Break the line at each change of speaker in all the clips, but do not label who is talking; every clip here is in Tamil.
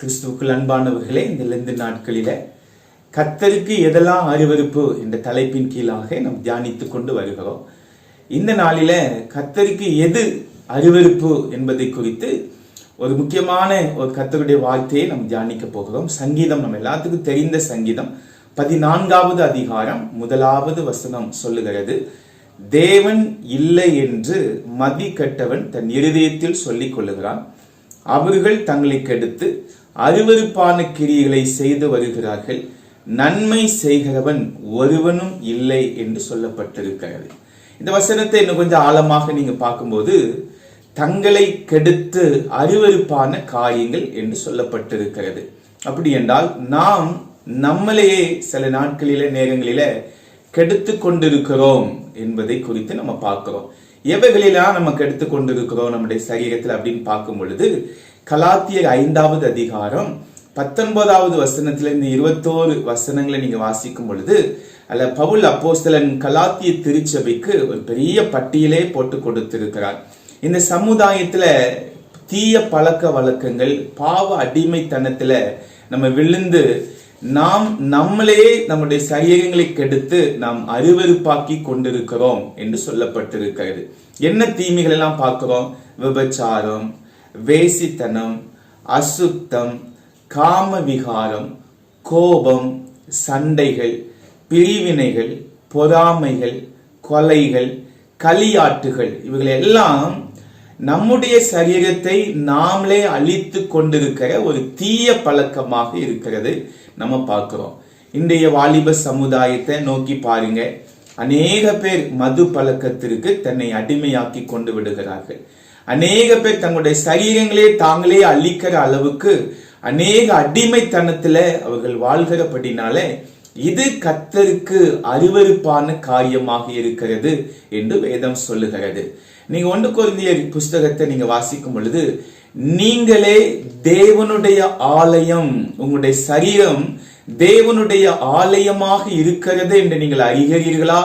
கிறிஸ்துவுக்குள் அன்பானவர்களே இந்த லெந்து நாட்களில கத்தருக்கு எதெல்லாம் அருவருப்பு என்ற தலைப்பின் கீழாக நாம் தியானித்து கொண்டு வருகிறோம். இந்த நாளில கத்தருக்கு எது அருவருப்பு என்பதை குறித்து ஒரு முக்கியமான ஒரு கத்தருடைய வார்த்தையை நாம் தியானிக்க போகிறோம். சங்கீதம் நம்ம எல்லாத்துக்கும் தெரிந்த சங்கீதம் பதினான்காவது அதிகாரம் முதலாவது வசனம் சொல்லுகிறது. தேவன் இல்லை என்று மதி கட்டவன் தன் இருதயத்தில் சொல்லிக் கொள்ளுகிறான். அவர்கள் தங்களை கெடுத்து அருவருப்பான கிரியைகளை செய்து வருகிறார்கள். நன்மை செய்கிறவன் ஒருவனும் இல்லை என்று சொல்லப்பட்டிருக்கிறது. இந்த வசனத்தை இன்னும் கொஞ்சம் ஆழமாக நீங்க பார்க்கும்போது தங்களை கெடுத்து அருவருப்பான காரியங்கள் என்று சொல்லப்பட்டிருக்கிறது. அப்படி என்றால் நாம் நம்மளையே சில நாட்களில நேரங்களில கெடுத்து கொண்டிருக்கிறோம் என்பதை குறித்து நம்ம பார்க்கிறோம். எவைகளெல்லாம் நம்ம கெடுத்து கொண்டிருக்கிறோம் நம்முடைய சரீரத்தில் அப்படின்னு பார்க்கும் பொழுது கலாத்தியர் ஐந்தாவது அதிகாரம் பத்தொன்பதாவது வசனத்திலிருந்து இருபத்தோரு வசனங்களை நீங்க வாசிக்கும் பொழுது அல்ல பவுல் அப்போஸ்தலன் கலாத்திய திருச்சபைக்கு ஒரு பெரிய பட்டியலே போட்டு கொடுத்திருக்கிறார். இந்த சமுதாயத்துல தீய பழக்க வழக்கங்கள் பாவ அடிமைத்தனத்துல நம்ம விழுந்து நாம் நம்மளே நம்முடைய சரீரங்களை கெடுத்து நாம் அருவருப்பாக்கி கொண்டிருக்கிறோம் என்று சொல்லப்பட்டிருக்கிறது. என்ன தீமைகள் எல்லாம் பார்க்கிறோம்? விபச்சாரம் வேசித்தனம் அசுத்தம் காம விகாரம் கோபம் சண்டைகள் பிரிவினைகள் பொறாமைகள் கொலைகள் களியாட்டுகள். இவைகள் எல்லாம் நம்முடைய சரீரத்தை நாமளே அழித்து கொண்டிருக்கிற ஒரு தீய பழக்கமாக இருக்கிறது நம்ம பார்க்கிறோம். இன்றைய வாலிப சமுதாயத்தை நோக்கி பாருங்க. அநேக பேர் மது பழக்கத்திற்கு தன்னை அடிமையாக்கி கொண்டு விடுகிறார்கள். அநேக பேர் தங்களுடைய சரீரங்களே தாங்களே அழிக்கிற அளவுக்கு அநேக அடிமைத்தனத்துல அவர்கள் வாழ்கிறபடினால இது கத்தருக்கு அருவருப்பான காரியமாக இருக்கிறது என்று வேதம் சொல்லுகிறது. நீங்க ஒன்று குழந்தைய புஸ்தகத்தை நீங்க வாசிக்கும் பொழுது நீங்களே தேவனுடைய ஆலயம் உங்களுடைய சரீரம் தேவனுடைய ஆலயமாக இருக்கிறது என்று நீங்கள் அறிகிறீர்களா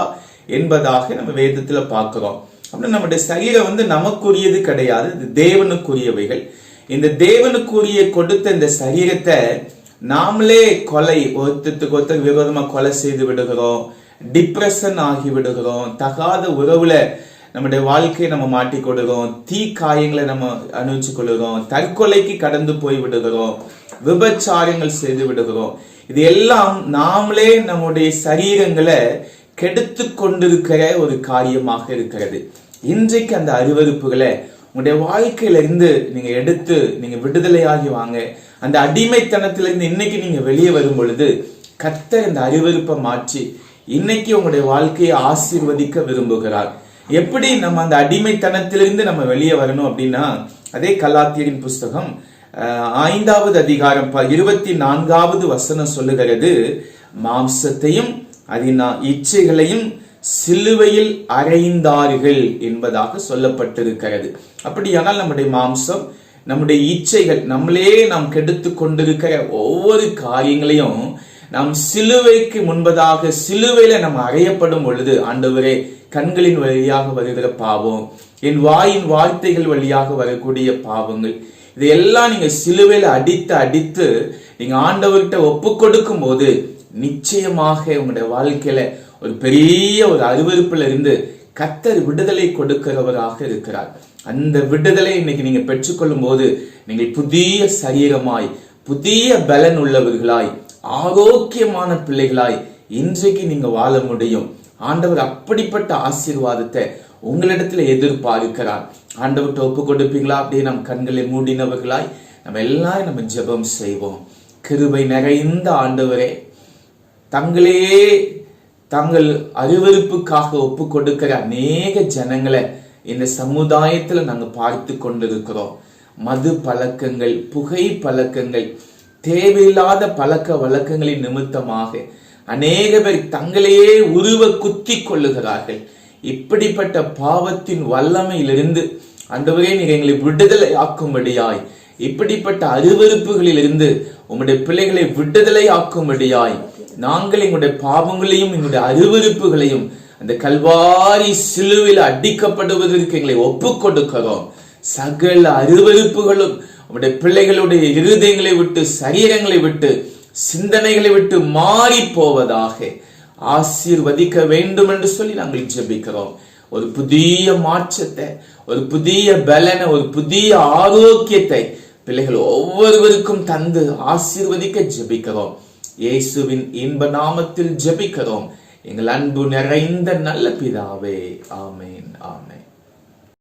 என்பதாக நம்ம வேதத்துல பார்க்கிறோம். அப்படின்னா நம்முடைய சரீரம் வந்து நமக்குரியது கிடையாது இது தேவனுக்குரியவைகள். இந்த தேவனுக்குரிய கொடுத்த இந்த சரீரத்தை நாமளே கொலை ஒருத்தத்துக்கு ஒருத்தர் விரோதமா கொலை செய்து விடுகிறோம் டிப்ரெஷன் ஆகி விடுகிறோம் தகாத உறவுல நம்முடைய வாழ்க்கையை நம்ம மாட்டி கொடுக்கிறோம் தீ காயங்களை நம்ம அணிவிச்சு கொள்கிறோம் தற்கொலைக்கு கடந்து போய் விடுகிறோம் விபச்சாரங்கள் செய்து விடுகிறோம். இது எல்லாம் நாமளே நம்முடைய சரீரங்களை கெடுத்து கொண்டிருக்கிற ஒரு காரியமாக இருக்கிறது. இன்றைக்கு அந்த அருவறுப்புகளை உங்களுடைய வாழ்க்கையில இருந்து நீங்க எடுத்து நீங்க விடுதலையாகி வாங்க. அந்த அடிமைத்தனத்திலிருந்து இன்னைக்கு நீங்க வெளியே வரும் பொழுது கத்த இந்த அறிவறுப்பை மாற்றி இன்னைக்கு உங்களுடைய வாழ்க்கையை ஆசீர்வதிக்க விரும்புகிறார். எப்படி நம்ம அந்த அடிமைத்தனத்திலிருந்து நம்ம வெளியே வரணும் அப்படின்னா அதே கலாத்தியரின் புஸ்தகம் ஐந்தாவது அதிகாரம் இருபத்தி நான்காவது வசனம் சொல்லுகிறது மாம்சத்தையும் அதன் இச்சைகளையும் சிலுவையில் அறைந்தார்கள் என்பதாக சொல்லப்பட்டிருக்கிறது. அப்படியானால் நம்முடைய மாம்சம் நம்முடைய இச்சைகள் நம்மளே நாம் கெடுத்து கொண்டிருக்கிற ஒவ்வொரு காரியங்களையும் நாம் சிலுவைக்கு முன்பதாக சிலுவையில நம்ம அறையப்படும் பொழுது ஆண்டவரே கண்களின் வழியாக வருகிற பாவம் என் வாயின் வார்த்தைகள் வழியாக வரக்கூடிய பாவங்கள் இதையெல்லாம் நீங்க சிலுவையில அடித்து அடித்து நீங்க ஆண்டவர்கிட்ட ஒப்பு கொடுக்கும் போது நிச்சயமாக உங்களுடைய வாழ்க்கையில ஒரு பெரிய ஒரு அருவறுப்புல இருந்து கத்தர் விடுதலை கொடுக்கிறவராக இருக்கிறார். அந்த விடுதலை இன்னைக்கு நீங்க பெற்றுக்கொள்ளும் போது நீங்கள் புதிய சரீரமாய் புதிய பலன் உள்ளவர்களாய் ஆரோக்கியமான பிள்ளைகளாய் இன்றைக்கு நீங்க வாழ முடியும். ஆண்டவர் அப்படிப்பட்ட ஆசீர்வாதத்தை உங்களிடத்துல எதிர்பார்க்கிறார். ஆண்டவர்கிட்ட ஒப்பு கொடுப்பீங்களா? அப்படியே நம் கண்களை மூடினவர்களாய் நம்ம எல்லாரும் நம்ம ஜெபம் செய்வோம். கிருபை நிறைந்த ஆண்டவரே தங்களே தங்கள் அருவறுப்புக்காக ஒப்பு கொடுக்கிற அநேக ஜனங்களை இந்த சமுதாயத்தில் நாங்கள் பார்த்து கொண்டிருக்கிறோம். மது பழக்கங்கள் புகை பழக்கங்கள் தேவையில்லாத பழக்க வழக்கங்களின் நிமித்தமாக அநேக பேர் தங்களையே உருவ குத்தி கொள்ளுகிறார்கள். இப்படிப்பட்ட பாவத்தின் வல்லமையிலிருந்து அண்டவரே நீங்க எங்களை விடுதலை ஆக்கும்படியாய் இப்படிப்பட்ட அருவருப்புகளிலிருந்து உங்களுடைய உம்முடைய பிள்ளைகளை விடுதலை ஆக்கும்படியாய் நாங்கள் எங்களுடைய பாவங்களையும் எங்களுடைய அருவறுப்புகளையும் அந்த கல்வாரி சிலுவில் அடிக்கப்படுவதற்கு எங்களை ஒப்பு கொடுக்கிறோம் சகல அருவறுப்புகளும் உம்முடைய பிள்ளைகளுடைய இருதயங்களை விட்டு சரீரங்களை விட்டு சிந்தனைகளை விட்டு மாறி போவதாக ஆசீர்வதிக்க வேண்டும் என்று சொல்லி நாங்கள் ஜெபிக்கிறோம். ஒரு புதிய மாற்றத்தை ஒரு புதிய பலனை ஒரு புதிய ஆரோக்கியத்தை பிள்ளைகள் ஒவ்வொருவருக்கும் தந்து ஆசீர்வதிக்க ஜெபிக்கிறோம். இயேசுவின் இன்ப நாமத்தில் ஜெபிக்கிறோம். எங்கள் அன்பு நிறைந்த நல்ல பிதாவே. ஆமேன் ஆமேன்.